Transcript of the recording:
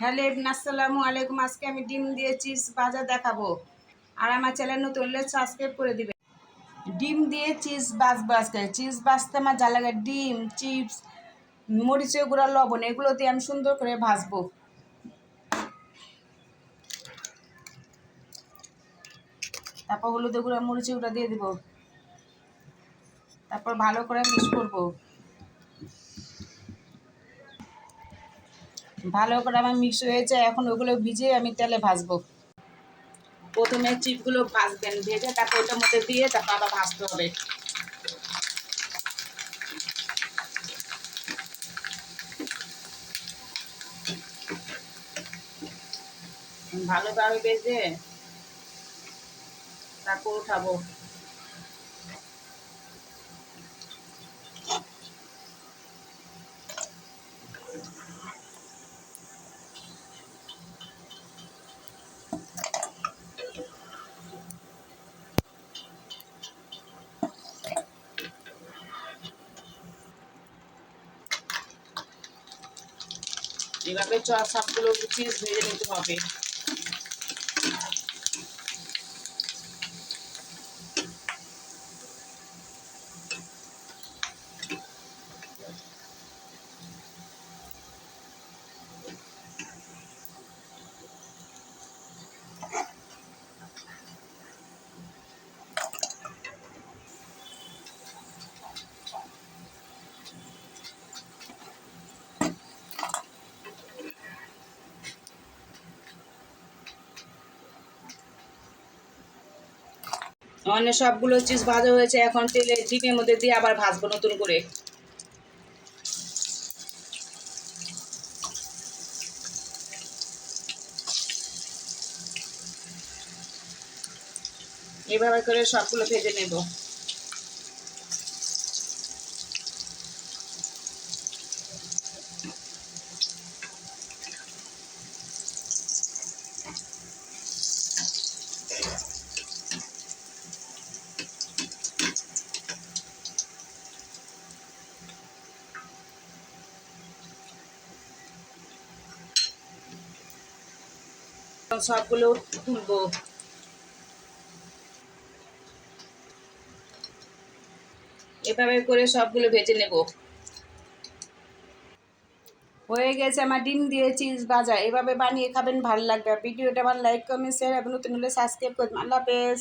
Hello everyone, আসসালামু আলাইকুম। আজকে আমি ডিম দিয়ে চিপস ভাজা দেখাবো। আর আমার চ্যানেল নতুন সাবস্ক্রাইব করে দিবে ডিম দিয়ে চিপস বাজবো আজকে। চিপস বাজতে আমার যা লাগে ডিম চিপস মরিচের গুঁড়া লবণ এগুলো দিয়ে আমি সুন্দর করে ভাজবো। তারপর হলুদের গুঁড়া মরিচের গুঁড়া দিয়ে দিব। তারপর ভালো করে মিক্স করব। ভালো করে আমার মিক্স হয়েছে, এখন ওগুলো ভিজে আমি তেলে ভাজবো। প্রথমে চিপগুলো ভাজবেন, ভেজে তারপর ওটার মধ্যে দিয়ে তারপর আবার ভাজতে হবে। ভালোভাবে ভেজে তারপর উঠাবো। এভাবে চ সবগুলো চিজ ভেজে নিতে হবে মানে সবগুলো চিজ ভাজা হয়েছে, এখন তেলে ডিমের মধ্যে দিয়ে আবার ভাজবো নতুন করে। এভাবে করে সবগুলো ভেজে নেব। সবগুলো তুলবো। এভাবে করে সবগুলো ভেজে নেব। হয়ে গেছে আমার ডিম দিয়ে চিজ ভাজা। এভাবে বানিয়ে খাবেন, ভালো লাগবে। ভিডিওটা আমার লাইক, কমেন্ট শেয়ার এবং নতুন হলে সাবস্ক্রাইব করবেন। আল্লাহ হাফেজ।